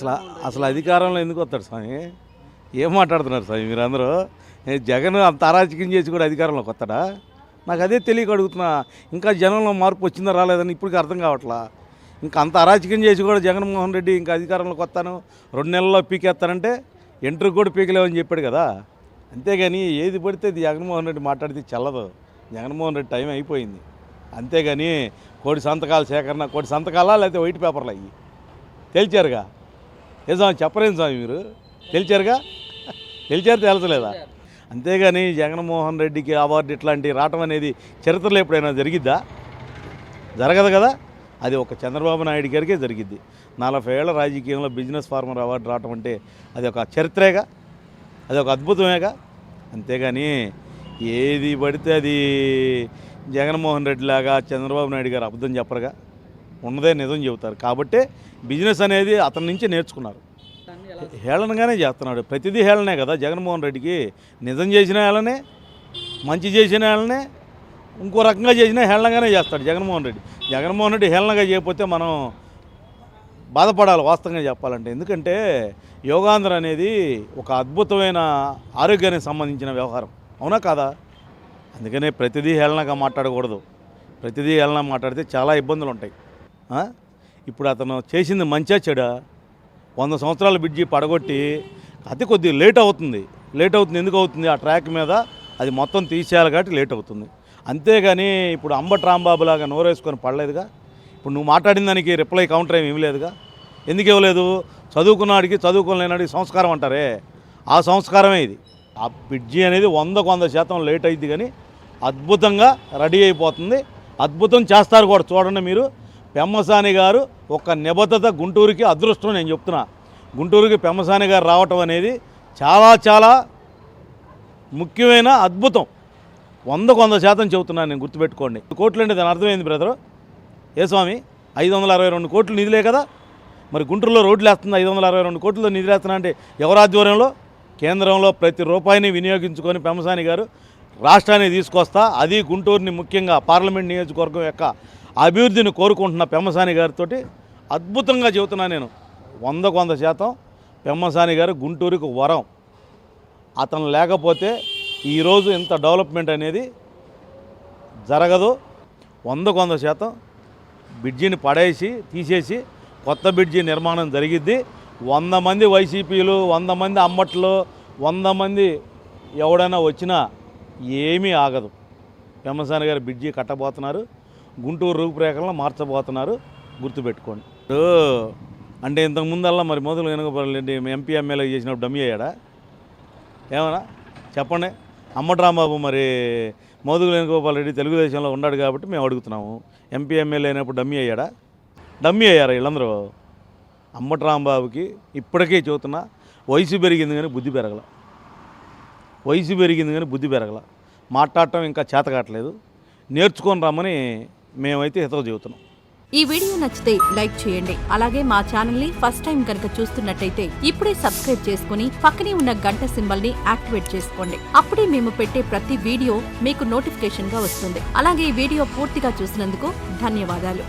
అసలు అసలు అధికారంలో ఎందుకు వస్తాడు స్వామి? ఏం మాట్లాడుతున్నారు స్వామి మీరందరూ? జగన్ అంత అరాచకం చేసి కూడా అధికారంలోకి వస్తాడా? నాకు అదే తెలియక అడుగుతున్నా. ఇంకా జనంలో మార్పు వచ్చిందా రాలేదని ఇప్పటికీ అర్థం కావట్లా? ఇంకా అంత అరాచకం చేసి కూడా జగన్మోహన్ రెడ్డి ఇంకా అధికారంలోకి వస్తాను. రెండు నెలల్లో పీకేస్తానంటే ఎంట్రీ కూడా పీకలేవని చెప్పాడు కదా. అంతేగాని ఏది పడితే అది జగన్మోహన్ రెడ్డి మాట్లాడితే చల్లదు. జగన్మోహన్ రెడ్డి టైం అయిపోయింది. అంతేగాని కోటి సంతకాల సేకరణ కోటి సంతకాలా లేకపోతే వైట్ పేపర్లు అయ్యి? తేల్చారుగా? ఏ స్వామి చెప్పలేను స్వామి మీరు? తెలిచారుగా? తెలిచారు తేల్చలేదా? అంతేగాని జగన్మోహన్ రెడ్డికి అవార్డు ఇట్లాంటి రావటం అనేది చరిత్రలో ఎప్పుడైనా జరిగిద్దా? జరగదు కదా? అది ఒక చంద్రబాబు నాయుడు గారికే జరిగిద్ది. నలభై ఏళ్ళ రాజకీయంలో బిజినెస్ ఫార్మర్ అవార్డు రావటం అంటే అది ఒక చరిత్రేగా? అది ఒక అద్భుతమేగా? అంతేగాని ఏది పడితే అది జగన్మోహన్ రెడ్డి లాగా చంద్రబాబు నాయుడు గారు అబద్ధం చెప్పరుగా? ఉన్నదే నిజం చెబుతారు. కాబట్టే బిజినెస్ అనేది అతని నుంచే నేర్చుకున్నారు. హేళనగానే చేస్తున్నాడు. ప్రతిదీ హేళనే కదా జగన్మోహన్ రెడ్డికి. నిజం చేసిన హేళనే మంచి చేసిన హేళనే ఇంకో రకంగా చేసినా హేళనగానే చేస్తాడు జగన్మోహన్ రెడ్డి. జగన్మోహన్ రెడ్డి హేళనగా చేయకపోతే మనం బాధపడాలి వాస్తవంగా చెప్పాలంటే. ఎందుకంటే యోగాంధ్ర అనేది ఒక అద్భుతమైన ఆరోగ్యానికి సంబంధించిన వ్యవహారం. అవునా కాదా? అందుకనే ప్రతిదీ హేళనగా మాట్లాడకూడదు. ప్రతిదీ హేళన మాట్లాడితే చాలా ఇబ్బందులు ఉంటాయి. ఇప్పుడు అతను చేసింది మంచిగా చెడా? వంద సంవత్సరాల బ్రిడ్జి పడగొట్టి అతి కొద్ది లేట్ అవుతుంది. లేట్ అవుతుంది ఎందుకు అవుతుంది? ఆ ట్రాక్ మీద అది మొత్తం తీసేయాలి కాబట్టి లేట్ అవుతుంది. అంతేగాని ఇప్పుడు అంబట్ రాంబాబు లాగా నోరేసుకొని పడలేదుగా. ఇప్పుడు నువ్వు మాట్లాడిన దానికి రిప్లై కౌంటర్ ఏమి ఇవ్వలేదుగా. ఎందుకు ఇవ్వలేదు? చదువుకున్నాడికి చదువుకోలేనాడికి సంస్కారం అంటారే? ఆ సంస్కారమే ఇది. ఆ బ్రిడ్జి అనేది వందకు వంద శాతం లేట్ అయింది కానీ అద్భుతంగా రెడీ అయిపోతుంది. అద్భుతం చేస్తారు కూడా చూడండి మీరు. పెమ్మసాని గారు ఒక నిబద్ధత గుంటూరుకి అదృష్టం నేను చెప్తున్నా. గుంటూరుకి పెమ్మసాని గారు రావటం అనేది చాలా చాలా ముఖ్యమైన అద్భుతం. వందకు వంద శాతం చెబుతున్నాను నేను గుర్తుపెట్టుకోండి. కోట్లు అంటే దాని అర్థమైంది బ్రదరు. ఏ స్వామి? ఐదు వందల అరవై రెండు కోట్లు నిధులే కదా? మరి గుంటూరులో రోడ్లు వేస్తుంది ఐదు వందల అరవై రెండు కోట్లతో నిధులు వేస్తున్నా అంటే ఎవరి ఆధ్వర్యంలో? కేంద్రంలో ప్రతి రూపాయిని వినియోగించుకొని పెమసాని గారు రాష్ట్రాన్ని తీసుకొస్తా అది గుంటూరుని ముఖ్యంగా పార్లమెంట్ నియోజకవర్గం యొక్క అభివృద్ధిని కోరుకుంటున్న పెమ్మసాని గారితో అద్భుతంగా చెబుతున్నా నేను. వందకు వంద శాతం పెమ్మసాని గారు గుంటూరుకు వరం. అతను లేకపోతే ఈరోజు ఇంత డెవలప్మెంట్ అనేది జరగదు. వందకు వంద శాతం బ్రిడ్జిని పడేసి తీసేసి కొత్త బ్రిడ్జి నిర్మాణం జరిగిద్ది. వంద మంది వైసీపీలు వంద మంది అమ్మట్లు వంద మంది ఎవడైనా వచ్చినా ఏమీ ఆగదు. పెమ్మసాని గారు బ్రిడ్జి కట్టబోతున్నారు. గుంటూరు రూపురేఖలను మార్చబోతున్నారు. గుర్తుపెట్టుకోండి. అంటే ఇంతకు ముందల్లా మరి మొదలు వెనుకపల్లి ఎంపీ ఎమ్మెల్యే చేసినప్పుడు డమ్మి అయ్యాడా? ఏమన్నా? చెప్పండి. అమ్మడ్రాంబాబు మరి మోదుగులు వేణుగోపాల్ రెడ్డి తెలుగుదేశంలో ఉన్నాడు కాబట్టి మేము అడుగుతున్నాము. ఎంపీ ఎమ్మెల్యే అయినప్పుడు డమ్మీ అయ్యాడా? డమ్మీ అయ్యారా వీళ్ళందరూ? అమ్మట్రాంబాబుకి ఇప్పటికే చెబుతున్నా వయసు పెరిగింది కానీ బుద్ధి పెరగల. వయసు పెరిగింది కానీ బుద్ధి పెరగల. మాట్లాడటం ఇంకా చేతకాట్లేదు. నేర్చుకొని రమ్మని మేమైతే హితవు చెబుతున్నాం. ఈ వీడియో నచ్చితే లైక్ చేయండి. అలాగే మా ఛానల్ని ఫస్ట్ టైం కనుక చూస్తున్నట్టయితే ఇప్పుడే సబ్స్క్రైబ్ చేసుకుని పక్కనే ఉన్న గంట సింబల్ని యాక్టివేట్ చేసుకోండి. అప్పుడే మేము పెట్టే ప్రతి వీడియో మీకు నోటిఫికేషన్గా వస్తుంది. అలాగే ఈ వీడియో పూర్తిగా చూసినందుకు ధన్యవాదాలు.